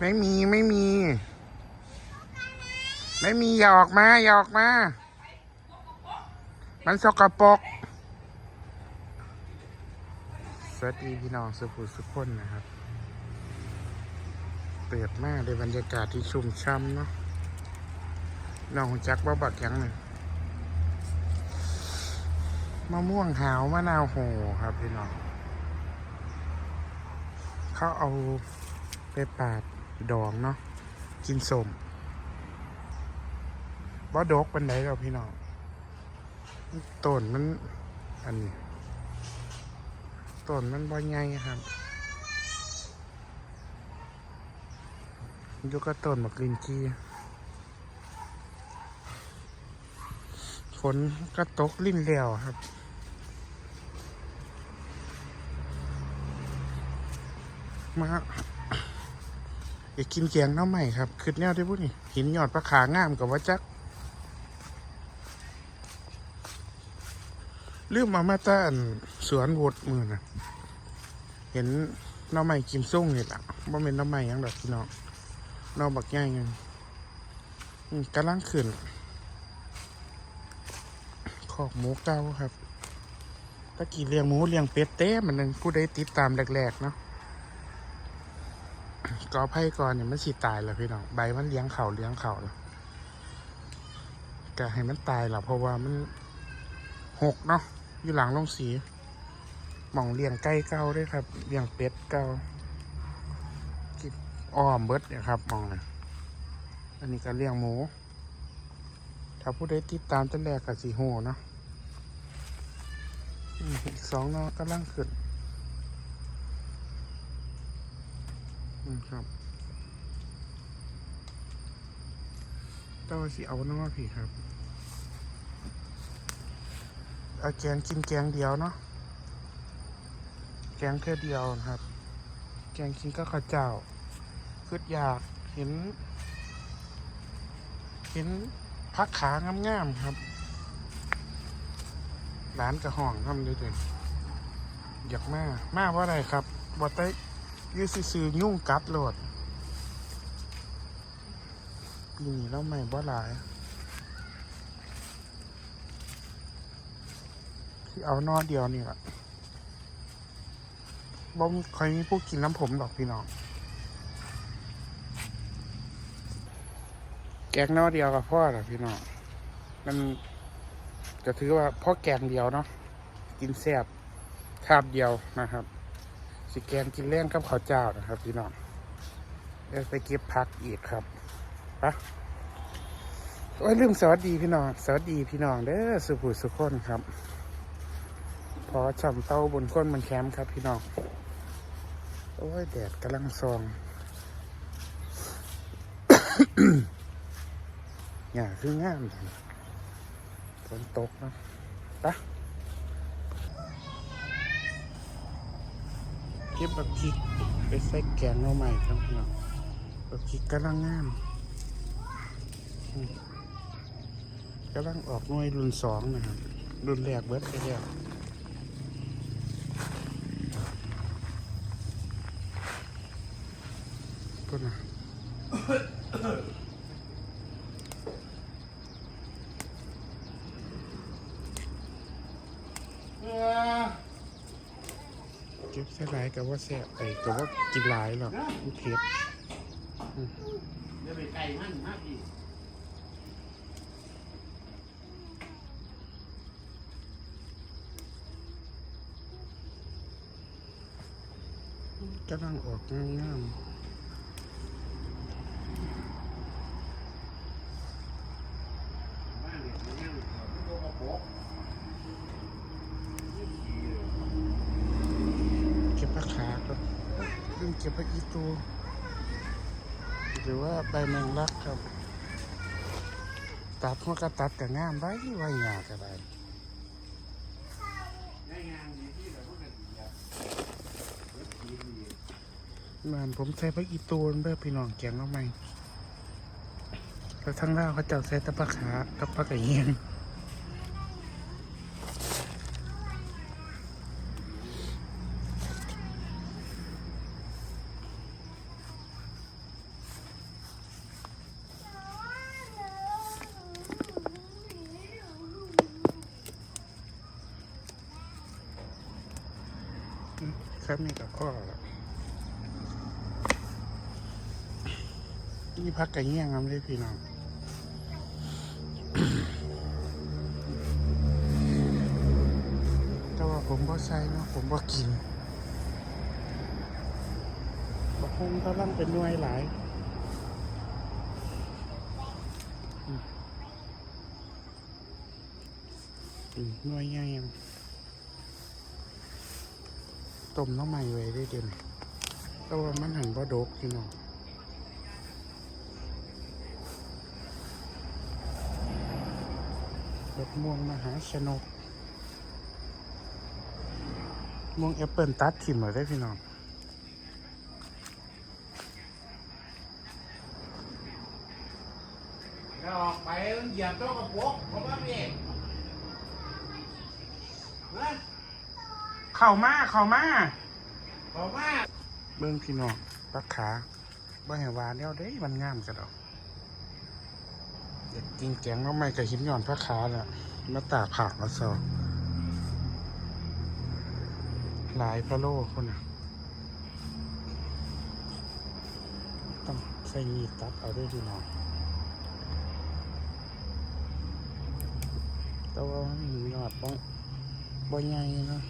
ไม่มีไม่มี ไม่มีอย่าออกมาอย่าออกมา มันสกปรกสวัสดีพี่น้องสุภุสุขคนนะครับ เปิดมากในบรรยากาศที่ชุ่มช่ำเนาะน้องจักว่าบักยังหนึ่งมะม่วงหาวมะนาวโหครับพี่น้องเขาเอาไปปาด ดองเนาะกินสมบ่ดกเปันไดเราพี่น้องต้นมันอันนี้ต้นมันบ่ใหญ่ครับยู่ก็ต้นบักลินจีฝนก็ตกลิ่นแล้วครับมา อยากกินแกงน้ำใหม่ครับคือแนวที่พูดนี่หินหยอดปลาขางามกับว่าจักลืมมามาต้านสวนวดมือนะเห็นน้ำใหม่กิมส่งนี่แหละว่าเป็นน้ำใหม่ยังดอกพี่น้องน้าบักง่ายเงินอืมกำลังขึ้นขอกหมูเก้าครับตะกี้เลี้ยงหมูเลี้ยงเป็ดเต้มันนึงผู้ใดติดตามแรกๆเนาะ กอไผ่ก่อนเนี่ยมันสิตายแล้วพี่น้องใบมันเลี้ยงเขาเลี้ยงเขาแล้วก็ให้มันตายแล้วเพราะว่ามันหกเนาะอยู่หลังลงสีหมองเลี้ยงไก่เก่าด้วยครับเลี้ยงเป็ดเก่ากินอ้อมเบิดเนี่ยครับมองน่ะอันนี้ก็เลี้ยงหมู ถ้าผู้ใดติดตามตั้งแรกกับสีโหเนาะอืมอีกสองเนาะกำลังขึ้น ครับต้องสิเอาน้ำมาผีครับเอาแกงกินแกงเดียวเนาะแกงแค่เดียวนะครับ แกงกินก็ข้าวเจ้าคืออยากเห็น เห็นพักขางามๆครับร้านกระห้องทำเลยเด็ดอยากมามาว่าไรครับบ่ได้ ยืซื้อยุ่งกัดโหลดปีนี้เราไม่บ่หลาย ที่เอานอเดียวนี่แหละบ่มีใครมีผู้กินน้ำผมดอกพี่น้อง แกงนอเดียวกับพ่อหรอพี่น้อง มันจะถือว่าพ่อแกงเดียวเนาะ กินแซ่บคาบเดียวนะครับ สิแกนกินแรงกับข้าวเจ้านะครับพี่น้องเดี๋ยวไปเก็บพักอีกครับปะโอ้ยลืมสวัสดีพี่น้องสวัสดีพี่น้องเด้อสุภูสุขคนครับ พอช่ำเต้าบนก้นมันแคมป์ครับพี่น้องโอ้ยแดดกำลังซองอย่าคืองามฝนตกนะปะ เก็บบักพริกไปใส่แกงหน่อใหม่ครับพี่น้องบักพริกกำลังงามกำลังออกหน่วยรุ่นสองนะครับ รุ่นแรกเบิดไปแล้วก็นะเก็บใส่หลาย กับว่าแซ่บไอ้กับว่ากินหลายหรอกมันเผ็ดเดี๋ยวไปไกลมันมากอีกกำลังออกงามบ้านเนี่ยมันยังมันโดนกระโปง ๆเก็บผักขาครับลืมเก็บผักอีตู หรือว่าใบแมงลักครับ ตัดมันก็ตัดแต่งามได้ไว้ยากก็ได้ได้งานกันดีอะรถดีดีมันผมใส่ผักอีตูนเพื่อพี่น้องแกงเอาไหมแล้วทั้งล่าเขาเจ้าใส่ตะปักขากับผักกระเยียง ครับนี่กับพ่อแล้วนี่ พักไก่เงี้ยงครับเลยพี่น้องแต่ว่าผมบ่ใส่เนาะผมบ่กินบ่คงกำลังเป็นหน่วยหลายหน่วยใหญ่ยังต้มน้ำใหม่ไว้ได้เด่นแต่ว่ามันหันบ่ดกพี่น้อง ดอกม่วงมหาชนก ม่วงแอปเปิลตัดถิ่มเลยได้พี่น้องแล้วออกไปมันเหยียบโต๊ะกระปุกผมว่าพี่นะเข่ามาเข่ามาบอกว่าเบิ้งพี่น้องรักขาบ่เห็นวาเดียวเด้มันงามกันดอกอยา กินแกงน้องไม่กับหินหย่อนพระขาเนี่ยมาตาผักมาซอหลายพระโลคนน่ะ ต้องใส่มีตัดเอาด้วยพี่น้องแต่ว่ามันมียอดบ่บ่ใหญ่นะ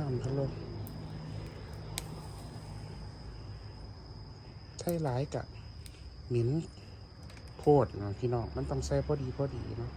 น้ำทะลมใช่หลายกะหมิ่นโพดนะพี่น้อง มันต้องใส่พอดีพอดีเนาะ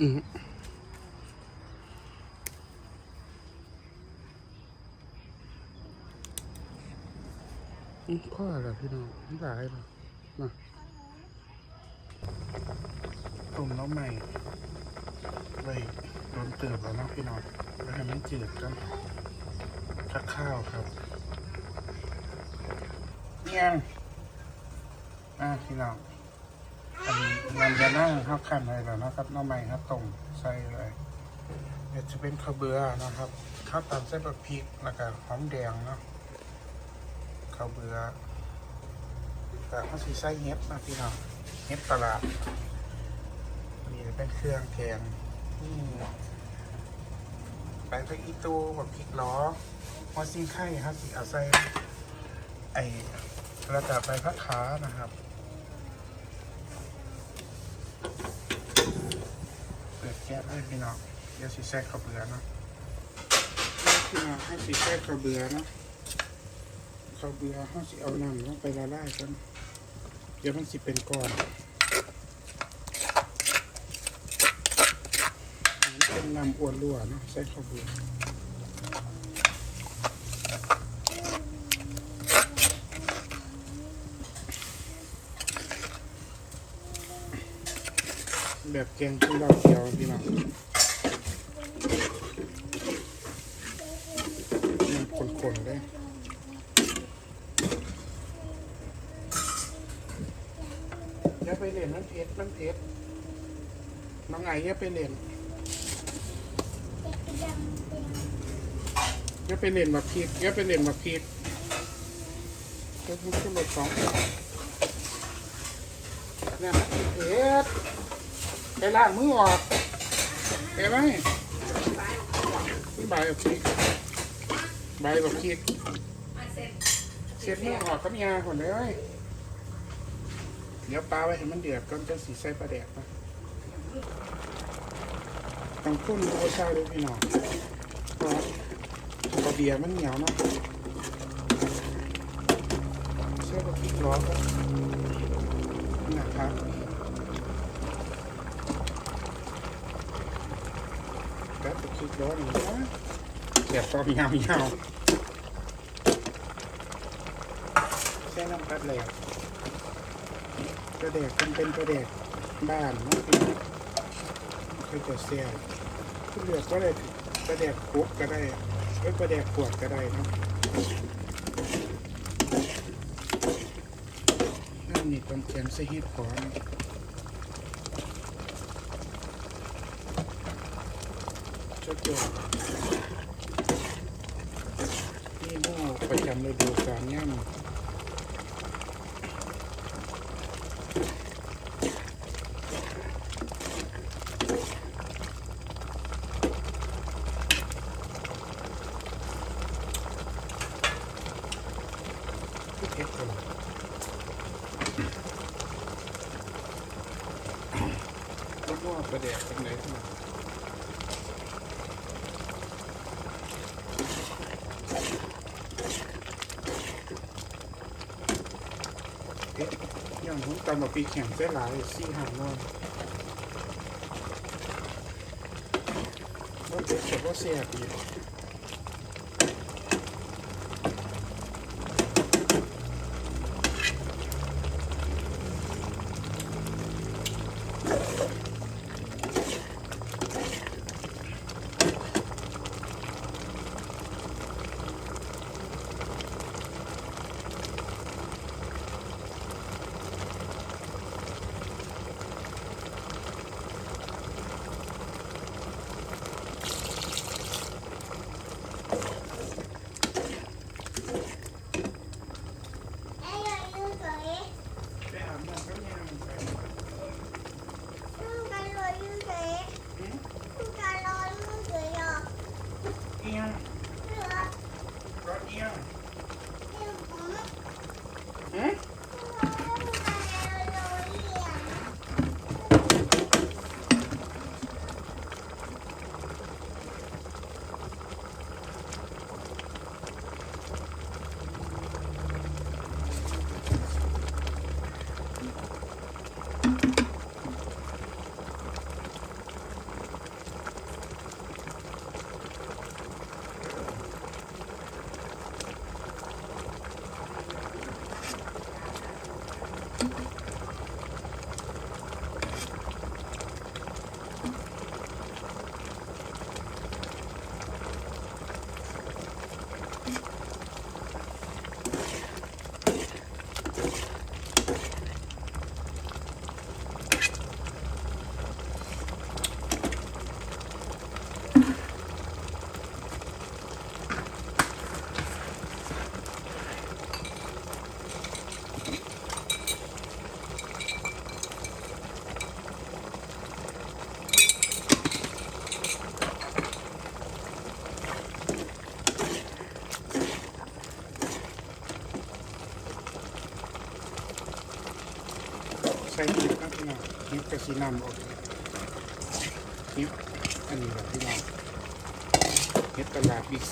อืมอืมพ่ออะไรพี่น้องมันหลายเหรอมาตุ่มน้ำใหม่ไว้โดนเติบแล้วนะพี่น้องแล้วให้มันจืดกันชักข้าวครับเนี่ยอ่าพี่น้อง อันนี้มันจะนั่งข้าวขันอะไรแล้วนะครับน้องใหม่ครับตรงใส่เลยเดี๋ยวจะเป็นข้าวเบื่อนะครับข้าวตามเส้นแบบพริกแล้วก็หอมแดงเนาะข้าวเบื่อแต่ข้าวสีไส้เฮ็ดนะพี่น้องเฮ็ดตลาดนี่เป็นเครื่องแกงนี่แปอีตูแบบพริกล้อหัวซีไข่ครับสีอาใส่ไอ้แล้วก็ไปพักขานะครับ เปิดแก๊สให้พี่น้องเดี๋ยวสีแทรกข้าวเบือเนาะพี่น้องให้สีแทรกข้าวเบือเนาะกระเบือให้สีเอาน้ำลงไปละลายกันเดี๋ยวมันสิเป็นก้อนเป็นน้ำอ้วนรั่วเนาะใส่กระเบือ แบบแกงที่เราเคียวพี่น้องมันคนๆเลยอย่าไปเล่นมันเผ็ดมันเผ็ดน้องไงอย่าไปเล่นอย่าไปเล่นมาพริกอย่าไปเล่นมาพริกเอจะมีขึ้นรถสองเนี่ย ไปล้างมือออกไปไหมนี่ใบแบบพริกใบแบบพริกเสร็จมือออกก็มียาคนเลยเดี๋ยวปลาไว้ให้มันเดือดก่อนจะสีใส่ปลาแดกนะต้องพุ่นโอชาด้วยพี่น้องปลาเบียร์มันเหนียวเนาะเชื่อว่าพริกร้อนก็นะครับ แล้วพริกร้อนอย่างนี้นะเสียบตอมยาวยาแค่น้ำปลาแหลกกระเดกมันเป็นกระเดกบ้านเนาะพี่น้องคือจะเสียเลือกก็ได้กระเดกคุกก็ได้เอ้กระเดกขวดก็ได้เนาะอันนี้ต้องเขียนใส่เฮ็ดก่อ นจะจบนี่หม้อประจำฤดูกาลย่ำ เอ็ดกันแล้วก็ประเดี๋ยวเป็นไหนขึ้นมาเอ๊ะอย่างผมตำมา ปีแข่งเส้นหลายสี่หางนอนว่าเป็นเฉพาะเสียปี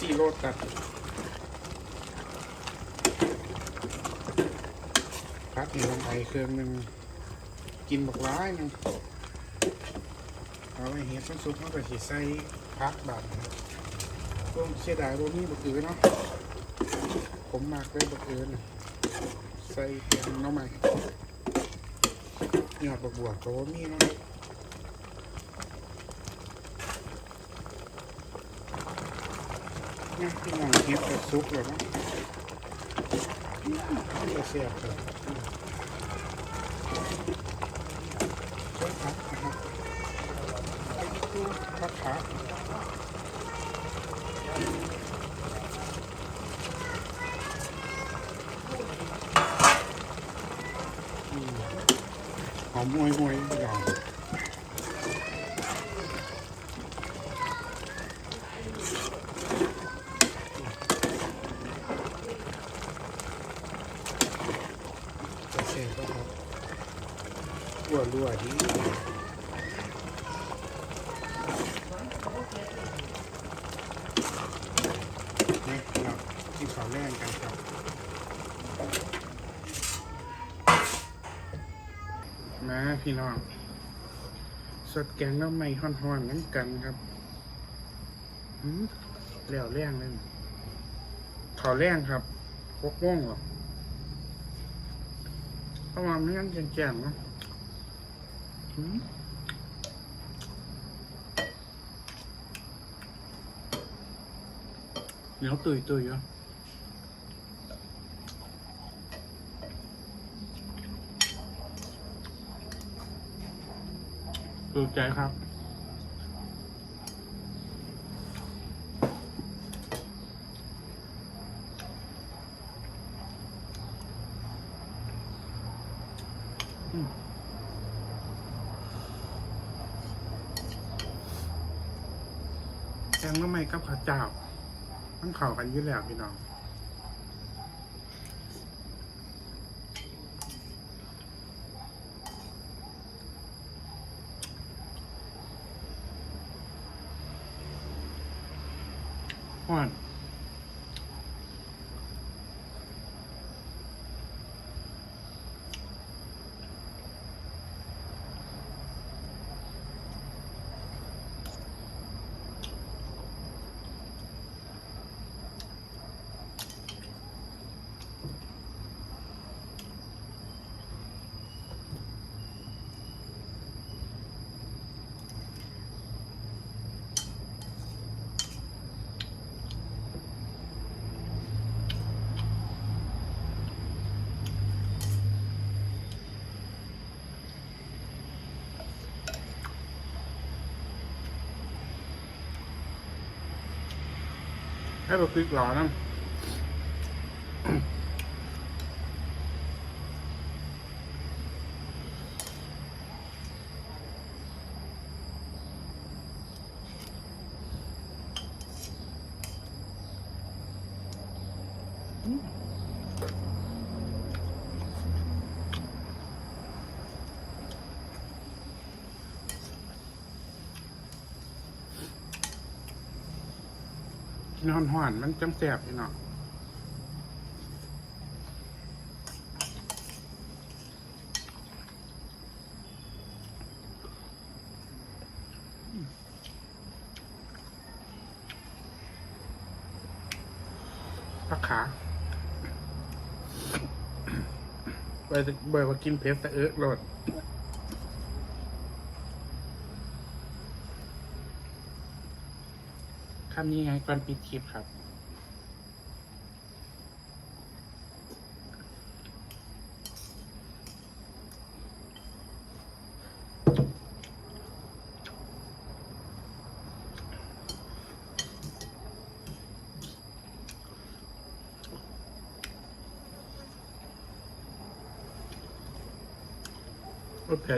ซี่โรตัดพักอีกลงไปเครื่องหนึ่งกินบักร้ายนึงเอาไว้เห็ดมันสุกมันก็สิใส่พักบาดนะครับพวกเสียดายพวกนี้บักอือเนาะผมมากเลยบักอือนใส่แกงน้องใหม่ยอดบวบก็ว่ามีเนาะ นี่นอย่างเห็ดซุปเลยนะเสียบเลยครับครับหอมมวยมวย มาพี่น้อง สดแกงน้ำไม่ฮ้อนๆน้ำกันครับหืมแล้วแรงเลยขอแรงครับพกม่วงหรอประมาณนี้ยังแจ่มๆเนาะหืมเหนียวตุยตุยๆอะ ถูกใจครับอืมแกงน้ำไม่กับข้าวเจ้าต้องเข้ากันอยี่แล้วพี่น้อง ฮ้ ให้เราพริกหล่อน้ง กินห่อนๆมันจังแสบพี่น้องผักขาไปเบอร์ว่ากินเพชรแต่เอิ๊กโหลดำนี้ไงก่อนปิดคลิปครับโอเค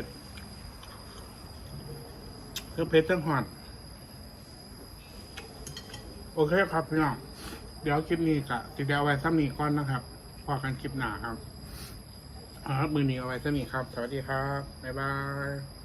เครื่องเพชรเครื่องหอด โอเคครับพี่น้องเดี๋ยวคลิปนี้กะติดเอาไว้ซ้ำนี้ก่อนนะครับพอกันคลิปหน้าครับเอาครับมือนี้เอาไว้ซ้ำนี้ครับ สวัสดีครับ บ๊ายบาย